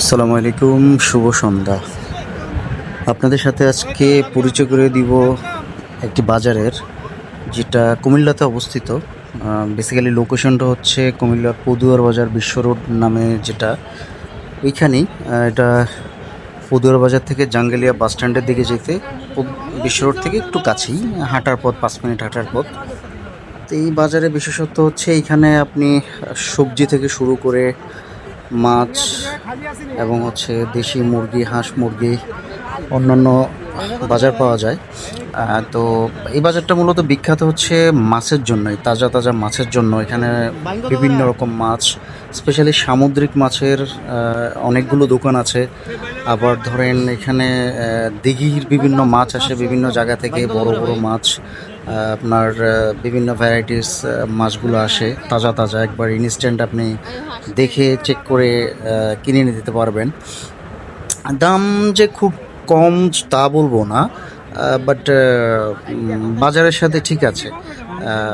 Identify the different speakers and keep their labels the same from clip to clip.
Speaker 1: আসসালামু আলাইকুম, শুভ সন্ধ্যা। আপনাদের সাথে আজকে পরিচয় করে দিব একটি বাজারের, যেটা কুমিল্লাতে অবস্থিত। বেসিক্যালি লোকেশনটা হচ্ছে কুমিল্লার পদুয়ার বাজার বিশ্ব রোড নামে যেটা। ওইখানেই এটা পদুয়ার বাজার থেকে জাঙ্গেলিয়া বাস স্ট্যান্ডের দিকে যেতে বিশ্ব রোড থেকে একটু কাছেই, হাঁটার পথ, পাঁচ মিনিট হাঁটার পথ। তো এই বাজারে বিশেষত্ব হচ্ছে এখানে আপনি সবজি থেকে শুরু করে মাছ এবং হচ্ছে দেশি মুরগি, হাঁস মুরগি অন্যান্য বাজার পাওয়া যায়। তো এই বাজারটা মূলত বিখ্যাত হচ্ছে মাছের জন্যই, তাজা তাজা মাছের জন্য। এখানে বিভিন্ন রকম মাছ, স্পেশালি সামুদ্রিক মাছের অনেকগুলো দোকান আছে। আবার ধরেন এখানে দিঘির বিভিন্ন মাছ আসে বিভিন্ন জায়গা থেকে, বড় বড় মাছ। আপনার বিভিন্ন ভ্যারাইটিস মাছগুলো আসে, তাজা তাজা, একবার ইনস্ট্যান্ট আপনি দেখে চেক করে কিনে নিতে পারবেন। দাম যে খুব কম তা বলব না বাট বাজারের সাথে ঠিক আছে।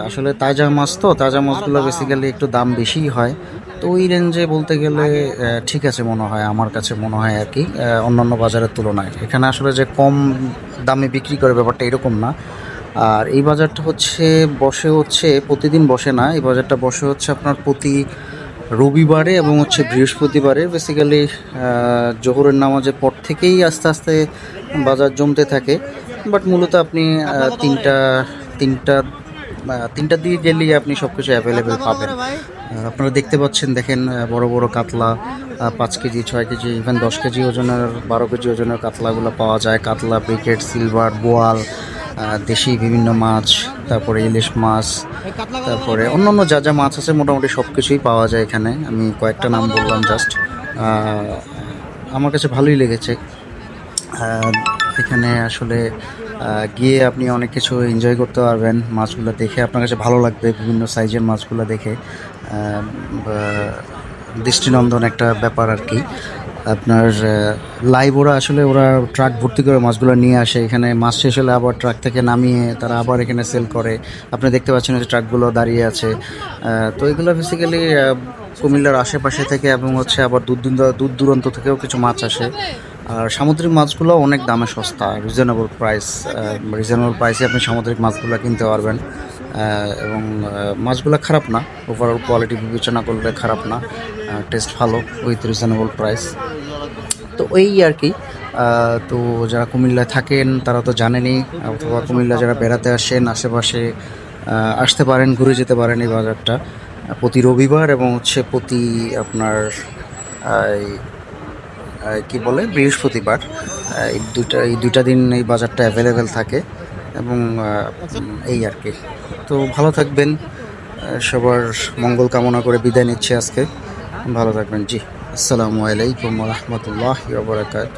Speaker 1: আসলে তাজা মাছ তো, তাজা মাছগুলো বেসিক্যালি একটু দাম বেশিই হয়। তো ওই রেঞ্জে বলতে গেলে ঠিক আছে মনে হয়, আমার কাছে মনে হয় আর কি অন্যান্য বাজারের তুলনায়। এখানে আসলে যে কম দামে বিক্রি করে ব্যাপারটা এরকম না। আর এই বাজারটা হচ্ছে বসে হচ্ছে প্রতিদিন বসে না এই বাজারটা বসে হচ্ছে আপনার প্রতি রবিবারে এবং হচ্ছে বৃহস্পতিবারে। বেসিক্যালি জোহরের নামাজের পর থেকেই আস্তে আস্তে বাজার জমতে থাকে। বাট মূলত আপনি তিনটা তিনটা আহ, তিনটার দিকে গেলেই আপনি সব কিছু অ্যাভেলেবেল পাবেন আপনারা দেখতে পাচ্ছেন দেখেন বড় বড় কাতলা পাঁচ কেজি ছয় কেজি ইভেন দশ কেজি ওজনের বারো কেজি ওজনের কাতলাগুলো পাওয়া যায়। কাতলা ব্রিকেট সিলভার বোয়াল দেশি বিভিন্ন মাছ, তারপরে ইলিশ মাছ, তারপরে অন্যান্য যা যা মাছ আছে মোটামুটি সব কিছুই পাওয়া যায় এখানে। আমি কয়েকটা নাম বললাম জাস্ট আমার কাছে ভালোই লেগেছে। এখানে আসলে গিয়ে আপনি অনেক কিছু এনজয় করতে পারবেন মাছগুলো দেখে। আপনার কাছে ভালো লাগবে বিভিন্ন সাইজের মাছগুলো দেখে। দৃষ্টিনন্দন একটা ব্যাপার আর কি। আপনার লাইভ ওরা আসলে ওরা ট্রাক ভর্তি করে মাছগুলো নিয়ে আসে। এখানে মাছ শেষ হলে আবার ট্রাক থেকে নামিয়ে তারা আবার এখানে সেল করে। আপনি দেখতে পাচ্ছেন যে ট্রাকগুলো দাঁড়িয়ে আছে। তো এগুলো বেসিক্যালি কুমিল্লার আশেপাশে থেকে এবং হচ্ছে আবার দূর দূর- দূর দূরান্ত থেকেও কিছু মাছ আসে। আর সামুদ্রিক মাছগুলো অনেক দামে সস্তা রিজনেবল প্রাইস রিজনেবল প্রাইসে আপনি সামুদ্রিক মাছগুলো কিনতে পারবেন। এবং মাছগুলো খারাপ না। ওভারঅল কোয়ালিটি বিবেচনা করলে খারাপ না। টেস্ট ভালো উইথ রিজনেবল প্রাইস তো এই আর কি তো যারা কুমিল্লায় থাকেন, তারা তো জানেনই অথবা কুমিল্লা যারা বেড়াতে আসেন, আশেপাশে আসতে পারেন, ঘুরে যেতে পারেন এই বাজারটা। প্রতি রবিবার এবং হচ্ছে প্রতি আপনার কি বলে? বৃহস্পতিবার। এই দুইটা এই দুইটা দিন এই বাজারটা অ্যাভেলেবেল থাকে। এবং এই আর কি। তো ভালো থাকবেন। সবার মঙ্গল কামনা করে বিদায় নিচ্ছে আজকে। ভালো থাকবেন। জি, আসসালামু আলাইকুম রহমতুল্লাহ বারকাত